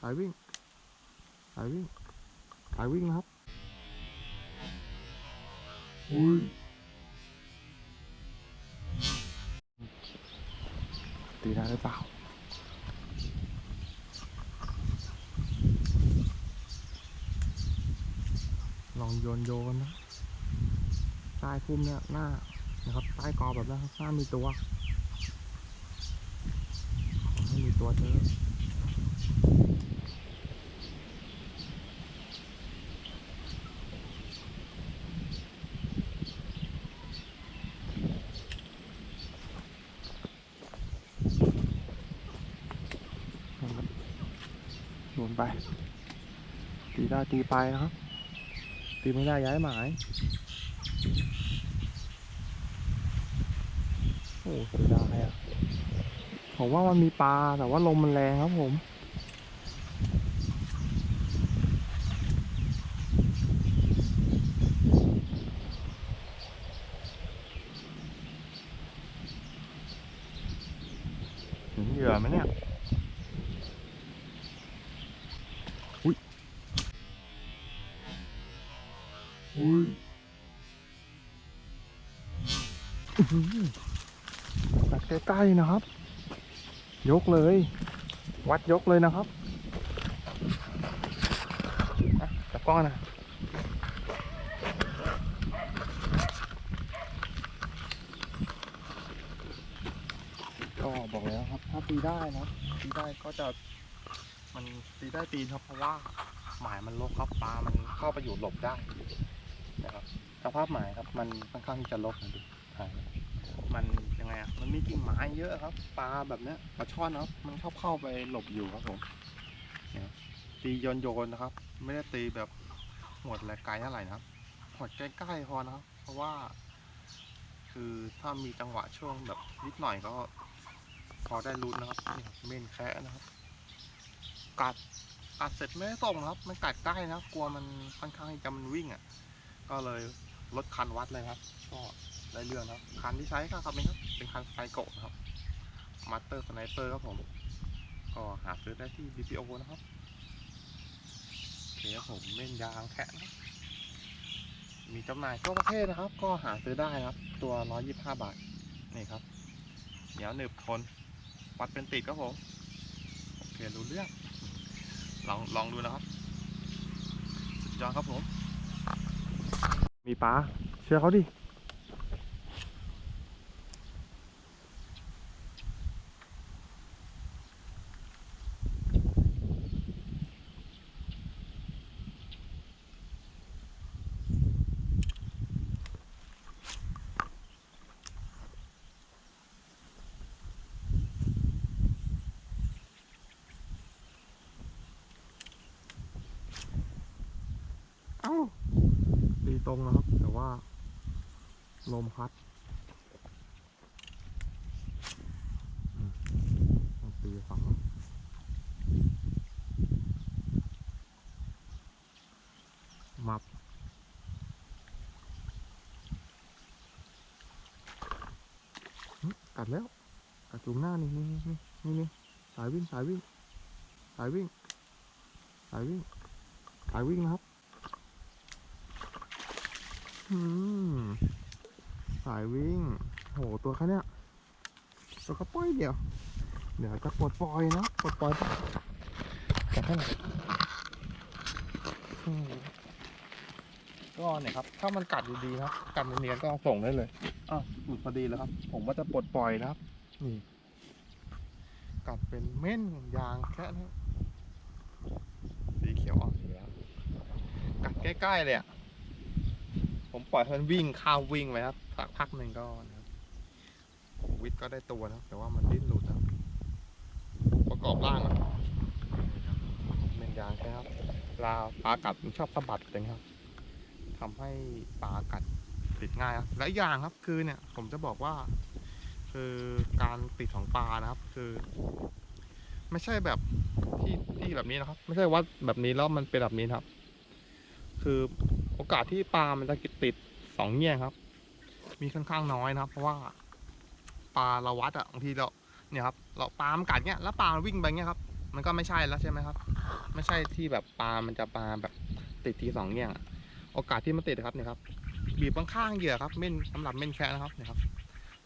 สายวิ่งสายวิ่งสายวิ่งนะครับตีได้หรือเปล่าลองโยนโยนนะใต้พุ่มเนี่ยหน้านะครับใต้กอแบบนั้นครับหน้ามีตัวขอให้มีตัวเจอนะครับโย นไป ตีได้ตีไปนะครับ ตีไม่ได้ย้ายหมาย โอ้เสียดายอะ ผมว่ามันมีปลาแต่ว่าลมมันแรงครับผมเห็นเหยื่อไหมเนี่ย ตัดใกล้ๆนะครับ ยกเลย วัดยกเลยนะครับจับก้อนนะก็บอกแล้วครับ ถ้าตีได้นะตีได้ก็จะมันตีได้ตีครับเพราะว่าหมายมันลกครับปลามันเข้าไปอยู่หลบได้ นะครับสภาพหมายครับมันค่อนข้างที่จะลกนะดูถ่ายมันยังไงอะมันมีกิ่งไม้เยอะครับปลาแบบเนี้ยปลาช่อนนะครับมันชอบเข้าไปหลบอยู่ครับผมเนี่ยตีโยนโยนนะครับ ไม่ได้ตีแบบหวดและไกลเท่าไหร่นะครับหวดใกล้ๆพอนะครับ เพราะว่า คือถ้ามีจังหวะช่วงแบบนิดหน่อยก็ พอได้ลุ้นนะครับนี่ครับเม่นแคะนะครับ กัดกัดเสร็จไม่ได้ส่งนะครับ มันกัดใกล้นะครับ กลัวมันค่อนข้างที่จะมันวิ่งอะ ก็เลยลดคันวัดเลยครับ ก็ได้เรื่องนะครับ คันที่ใช้ก็ครับนี่ครับ เป็นคันไซโกะครับมาสเตอร์สไนเปอร์ครับผม ก็หาซื้อได้ที่ BPO นะครับโอเคครับผมเล่นยางแคะนะมีจำหน่ายทั่วประเทศนะครับ ก็หาซื้อได้นะครับ ตัว 125 บาท นี่ครับ เหนียวหนึบทน วัดเป็นติดครับผม โอเครู้เรื่อง ลองลองดูนะครับ สุดยอดครับผม มีปลาเชื่อเขาดิเอ้า ตีตรงนะครับ แต่ว่า ลมพัดตีฝั่งมับกัดแล้ว กัดจุงหน้านี่นี่นี่นี่นี่สายวิ่งสายวิ่ง สายวิ่ง สายวิ่ง สายวิ่งนะครับ สายวิ่ง โห ตัวแค่เนี้ยตัวกระป้อยเดียว เดี๋ยวจะปลดปล่อยนะ ปลดปล่อยแต่แค่ไหนอืมก็เนี่ยครับ ถ้ามันกัดดีๆนะ กัดเนียนๆก็ส่งได้เลย อ้าวหลุดพอดีแล้วครับ ผมว่าจะปลดปล่อยนะครับ นี่ กัดเป็นเม่นยางแค่นี้สีเขียวอ่อนสีแล้วกัดใกล้ๆเลยอะ ผมปล่อยให้มันวิ่งข้าววิ่งไปครับสักพักหนึ่งก็นะครับวิทย์ก็ได้ตัวนะครับ แต่ว่ามันดิ้นหลุดนะครับประกอบร่างอะนี่ครับเมนยางใช่ครับลาปลากัดมันชอบสะบัดเลยครับทำให้ปลากัดติดง่ายครับและอย่างครับคือเนี่ย ผมจะบอกว่า คือการติดของปลานะครับ คือ ไม่ใช่แบบที่ที่แบบนี้นะครับ ไม่ใช่วัดแบบนี้แล้วมันเป็นแบบนี้นครับ คือ โอกาสที่ปลามันจะติดสองเงี้ยครับ มีค่อนข้างน้อยนะครับ เพราะว่าปลาเราวัดอะบางทีเราเนี่ยครับเราปลามันกัดเงี้ยแล้วปลาวิ่งไปเงี้ยครับ มันก็ไม่ใช่แล้วใช่ไหมครับ ไม่ใช่ที่แบบปลามันจะปลาแบบติดทีสองเงี้ยโอกาสที่มันติดครับเนี่ยครับบีบข้างๆเหยื่อครับเม่นสำหรับเม่นแคะนะครับเนี่ยครับ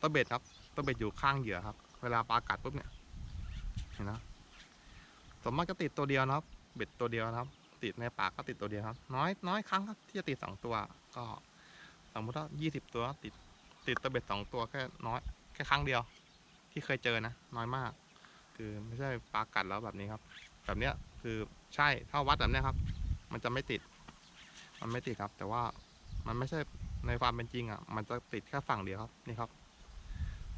ตัวเบ็ดครับตัวเบ็ดอยู่ข้างเหยื่อครับ เวลาปลากัดปุ๊บเนี่ยเห็นนะส่วนมากจะติดตัวเดียวนะครับ เบ็ดตัวเดียวนะครับ ติดในปากก็ติดตัวเดียวครับ น้อยน้อยครั้งครับที่จะติดสองตัว ก็สมมติว่ายี่สิบตัวติดติดตัวเบ็ดสองตัวแค่น้อยแค่ครั้งเดียว ที่เคยเจอนะ น้อยมาก คือไม่ใช่ปลากัดแล้วแบบนี้ครับ แบบเนี้ยคือใช่ถ้าวัดแบบเนี้ยครับ มันจะไม่ติด มันไม่ติดครับ แต่ว่ามันไม่ใช่ในความเป็นจริงอะ มันจะติดแค่ฝั่งเดียวครับนี่ครับ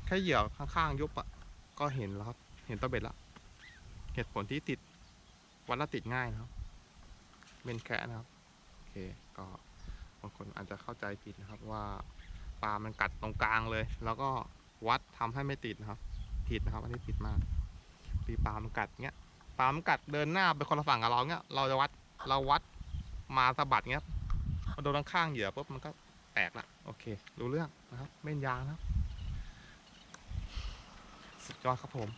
แค่เหยื่อข้างๆยุบอะก็เห็นแล้วครับ เห็นตัวเบ็ดละเหตุผลที่ติดวัดและติดง่ายนะครับ เป็นแค่นะครับโอเคก็บางคนอาจจะเข้าใจผิดนะครับว่าปลามันกัดตรงกลางเลย แล้วก็วัดทำให้ไม่ติดนะครับ ผิดนะครับ อันนี้ผิดมากปีปลามันกัดเงี้ยปลามันกัดเดินหน้าไปคนละฝั่งกับเราเงี้ยเราจะวัดเราวัดมาสะบัดเงี้ยมาโดนข้างเหยื่อปุ๊บมันก็แตกละโอเค รู้เรื่องนะครับเม่นยางนะครับ สุดยอดครับผม